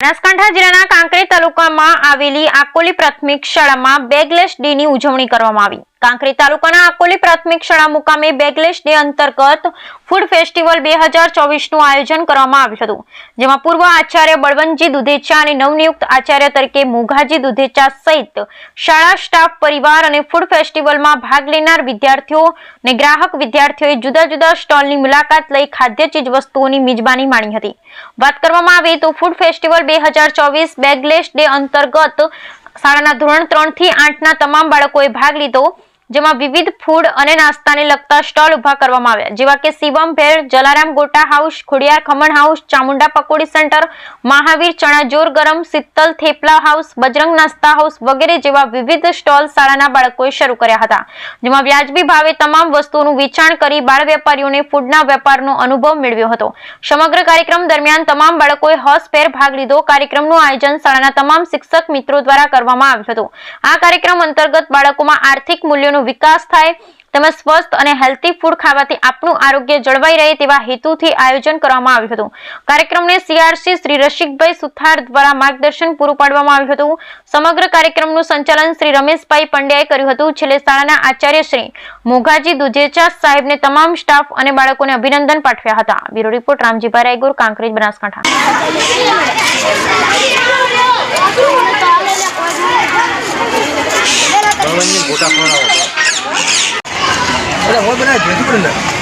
બનાસકાંઠા જિલ્લાના કાંકરી તાલુકામાં આવેલી આકોલી પ્રાથમિક શાળામાં બેગલેસ ડેની ઉજવણી કરવામાં આવી. કાંકરેજ તાલુકાના આકોલી પ્રાથમિક શાળા મુકામે બેગલેશ ડે અંતર્ગત ફૂડ ફેસ્ટિવલ બે હજાર ચોવીસનું આયોજન કરવામાં આવ્યું હતું, જેમાં પૂર્વ આચાર્ય બળવંતજી દુધેચા અને નવનિયુક્ત આચાર્ય તરીકે મોઘાજી દુધેચા સહિત શાળા સ્ટાફ પરિવાર અને ફૂડ ફેસ્ટિવલમાં ભાગ લેનાર વિદ્યાર્થીઓ અને ગ્રાહક વિદ્યાર્થીઓએ જુદા જુદા સ્ટોલની મુલાકાત લઈ ખાદ્ય ચીજવસ્તુઓની મિજબાની માણી હતી. વાત કરવામાં આવે તો ફૂડ ફેસ્ટિવલ બે હજાર ચોવીસ બેગલેશ ડે અંતર્ગત શાળાના ધોરણ ત્રણથી આઠના તમામ બાળકોએ ભાગ લીધો. જેમાં વિવિધ ફૂડ અને નાસ્તાને લગતા સ્ટોલ ઊભા કરવામાં આવ્યા. જેવા કે Shivam Bhel, Jalaram Gota house, Khodiyar Khaman house, Chamunda Pakodi centre, Mahavir ચણાજોર ગરમ, શીતલ થેપલા હાઉસ, બજરંગ નાસ્તા હાઉસ વગેરે જેવા વિવિધ સ્ટોલ શાળાના બાળકોએ શરૂ કર્યા હતા. જેમાં વ્યાજબી ભાવે તમામ વસ્તુઓનું વેચાણ કરી બાળ વેપારીઓને ફૂડના વેપારનો અનુભવ મેળવ્યો હતો. સમગ્ર કાર્યક્રમ દરમિયાન તમામ બાળકોએ હસભેર ભાગ લીધો. કાર્યક્રમનું આયોજન શાળાના તમામ શિક્ષક મિત્રો દ્વારા કરવામાં આવ્યું હતું. આ કાર્યક્રમ અંતર્ગત બાળકોમાં આર્થિક મૂલ્યોનો વિકાસ થાય, તેમજ સ્વસ્થ અને હેલ્ધી ફૂડ ખાવાથી આપણું આરોગ્ય જળવાઈ રહે તેવા હેતુથી આયોજન કરવામાં આવ્યું હતું. કાર્યક્રમને સીઆરસી શ્રી રસિકભાઈ સુથાર દ્વારા માર્ગદર્શન પૂરું પાડવામાં આવ્યું હતું. સમગ્ર કાર્યક્રમનું સંચાલન શ્રી રમેશભાઈ પંડ્યાએ કર્યું હતું. છેલ્લે શાળાના આચાર્ય શ્રી મોઘાજી દુધેચા સાહેબને તમામ સ્ટાફ અને બાળકોને અભિનંદન પાઠવ્યા હતા. Bureau report Ramjibhai Raygur, Kankrej, Banaskantha. 哎，我本来就是不能的。